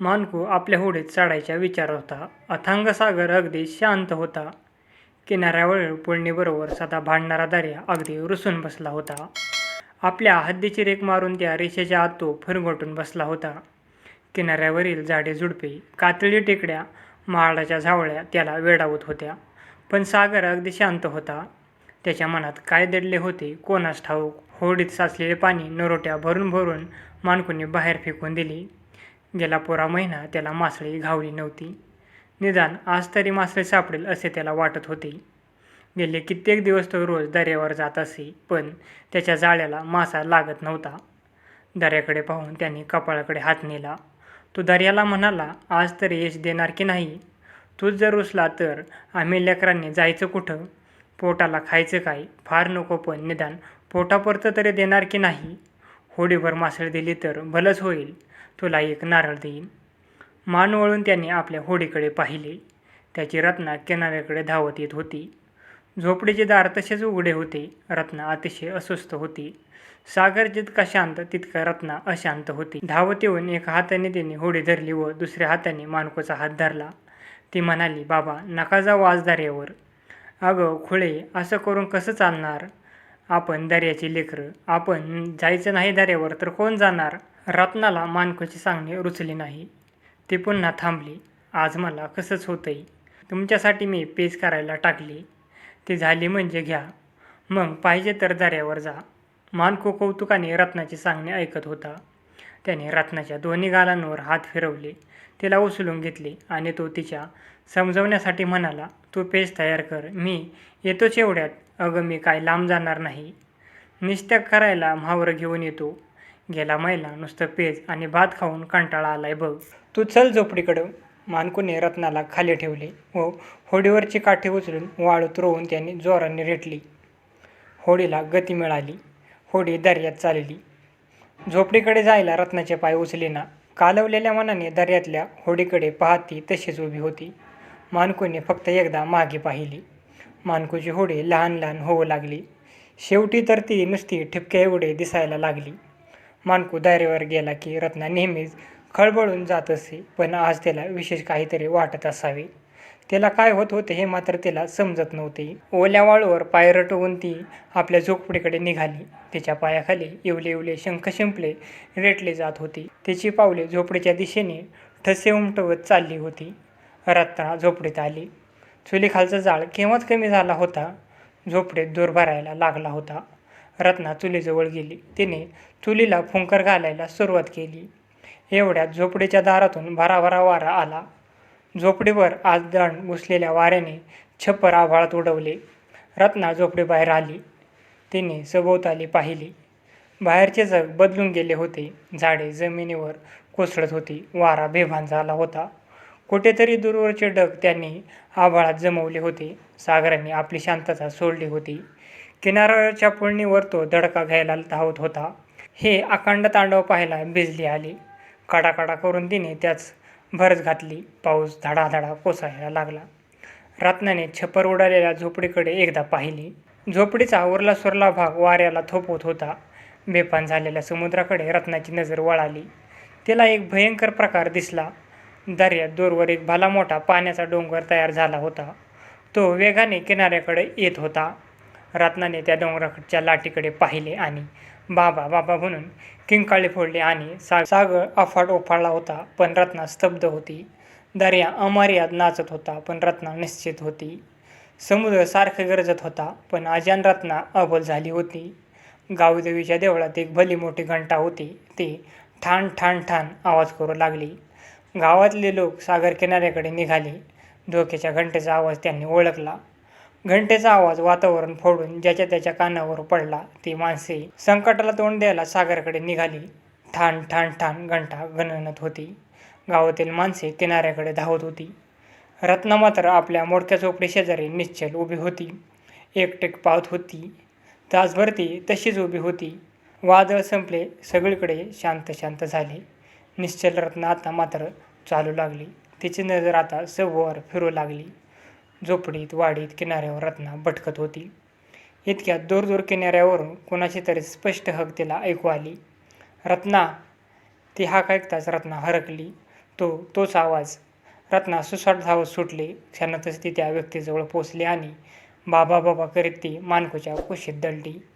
मानकू आपल्या होडीत चढायच्या विचार होता. अथांग सागर अगदी शांत होता. किनाऱ्यावर पुळणीबरोबर सदा भांडणारा दर्या अगदी रुसून बसला होता. आपल्या हद्दीची रेख मारून त्या रेषेच्या आत तो फिरगोटून बसला होता. किनाऱ्यावरील झाडे झुडपे कातळी टेकड्या महाडाच्या झावळ्या त्याला वेडावत होत्या. पण सागर अगदी शांत होता. त्याच्या मनात काय दडले होते कोणास ठाऊक? होडीत साचलेले पाणी नरोट्या भरून भरून मानकुने बाहेर फेकून दिली. गेला पुरा महिना त्याला मासळी घावली नव्हती. निदान आज तरी मासळी सापडेल असे त्याला वाटत होते. गेले कित्येक दिवस तो रोज दर्यावर जात असे पण त्याच्या जाळ्याला मासा लागत नव्हता. दर्याकडे पाहून त्याने कपाळाकडे हात नेला. तो दर्याला म्हणाला आज तरी यश देणार की नाही? तूच जर रुसला तर आम्ही लेकरांनी जायचं कुठं? पोटाला खायचं काय? फार नको पण निदान पोटापुरतं तरी देणार की नाही? होडीभर मासळी दिली तर भलंच होईल. तुला एक नारळ देईन. मान वळून त्याने आपल्या होडीकडे पाहिले. त्याची रत्ना किनाऱ्याकडे धावत येत होती. झोपडीचे दार तसेच उघडे होते. रत्ना अतिशय अस्वस्थ होती. सागर जितका शांत तितका रत्ना अशांत होती. धावत येऊन एका हाताने तिने होडी धरली व दुसऱ्या हाताने मानकोचा हात धरला. ती म्हणाली बाबा नका जाऊ आजदार्यावर अगं खुळे असं करून कसं चालणार? आपण दर्याची लेकरं. आपण जायचं नाही दर्यावर तर कोण जाणार? रत्नाला मानकोची सांगणे रुचले नाही. ती पुन्हा थांबली. आज मला कसंच होतंय? तुमच्यासाठी मी पेज करायला टाकली. ती झाली म्हणजे घ्या. मग पाहिजे तर दर्यावर जा. मानको कौतुकाने रत्नाचे सांगणे ऐकत होता. त्याने रत्नाच्या दोन्ही गालांवर हात फिरवले. तिला उचलून घेतले आणि तो तिच्या समजवण्यासाठी म्हणाला तू पेज तयार कर मी येतोच एवढ्यात. अगं मी काय लांब जाणार नाही. निस्त्याग करायला म्हावर घेऊन येतो. गेला मैला नुसतं पेज आणि भात खाऊन कंटाळा आलाय बघ. तू चल झोपडीकडं मानकुने रत्नाला खाली ठेवले व होडीवरची काठी उचलून वाळूत रोवून त्याने जोराने रेटली. होडीला गती मिळाली. होडी दर्यात चालली. झोपडीकडे जायला रत्नाचे पाय उचले ना कालवलेल्या मनाने दर्यातल्या होडीकडे पाहती ती तशीच उभी होती. मानकूने फक्त एकदा मागे पाहिली. मानकूची होडी लहान लहान होऊ लागली. शेवटी तर ती नुसती ठिपक्या एवढे दिसायला लागली. मानकू दारेवर गेला की रत्ना नेहमीच खळबळून जात असे पण आज त्याला विशेष काहीतरी वाटत असावे. त्याला काय होत होते हे मात्र त्याला समजत नव्हते. ओल्या वाळूवर पाय रटवून ती आपल्या झोपडीकडे निघाली. तिच्या पायाखाली इवले इवले शंख शिंपले रेटले जात होती. तिची पावले झोपडीच्या दिशेने ठसे उमटवत चालली होती. रत्ना झोपडीत आली. चुलीखालचा जाळ केव्हाच कमी झाला होता? झोपडीत दूर भरायला लागला होता. रत्ना चुलीजवळ गेली. तिने चुलीला फुंकर घालायला सुरुवात केली. एवढ्यात झोपडीच्या दारातून भराभरा वारा आला. झोपडीवर आज दण घुसलेल्या वाऱ्याने छप्पर आभाळात उडवले. रत्ना झोपडीबाहेर आली. तिने सभोवताली पाहिली. बाहेरचे जग बदलून गेले होते. झाडे जमिनीवर कोसळत होती. वारा बेभान झाला होता. कुठेतरी दूरवरचे डग त्यांनी आभाळात जमवले होते. सागराने आपली शांतता सोडली होती. किनाऱ्याच्या पुळणीवर तो दडका घ्यायला धावत होता. हे अखंड तांडव पाहायला बिजली आली. कडाकडा करून तिने त्याच भरच घातली. पाऊस धडाधडा कोसळायला लागला. रत्नाने छप्पर उडालेल्या झोपडीकडे एकदा पाहिली. झोपडीचा उरला सुरला भाग वाऱ्याला थोपवत होता. बेपान झालेल्या समुद्राकडे रत्नाची नजर वळाली. तिला एक भयंकर प्रकार दिसला. दर्यात दूरवर एक भला मोठा पाण्याचा डोंगर तयार झाला होता. तो वेगाने किनाऱ्याकडे येत होता. रत्नाने त्या डोंगराकडच्या लाटीकडे पाहिले आणि बाबा बाबा म्हणून किंकाळी फोडले आणि सा सागर अफाट ओफाळला होता पण रत्ना स्तब्ध होती. दर्या अमर्याद नाचत होता पण रत्ना निश्चित होती. समुद्र सारखं गरजत होता पण अजान रत्ना अबोल झाली होती. गावदेवीच्या देवळात एक भली मोठी घंटा होती ती ठाण ठाण ठाण आवाज करू लागली. गावातले लोक सागर किनाऱ्याकडे निघाले. धोक्याच्या घंटेचा आवाज त्यांनी ओळखला. घंटेचा आवाज वातावरण फोडून ज्याच्या त्याच्या कानावर पडला ती माणसे संकटाला तोंड द्यायला सागराकडे निघाली. ठाण ठाण ठाण घंटा गणनत होती. गावातील माणसे किनाऱ्याकडे धावत होती. रत्ना मात्र आपल्या मोडक्या झोपडी शेजारी निश्चल उभी होती. एकटेक पावत होती. तासभर ती तशीच उभी होती. वादळ संपले सगळीकडे शांत शांत झाले. निश्चल रत्न आता मात्र चालू लागली. तिची नजर आता सभोवर फिरू लागली. झोपडीत वाडीत किनाऱ्यावर रत्ना भटकत होती. इतक्यात दूर दूर किनाऱ्यावरून कोणाची तरी स्पष्ट हक तिला ऐकू आली. रत्ना ती हाक ऐकताच रत्ना हरकली. तो तोच आवाज. रत्ना सुसाट धावत सुटली. क्षणातच ती त्या व्यक्तीजवळ पोचली आणि बाबा बाबा करीत ती मानकोच्या कुशीत दडली.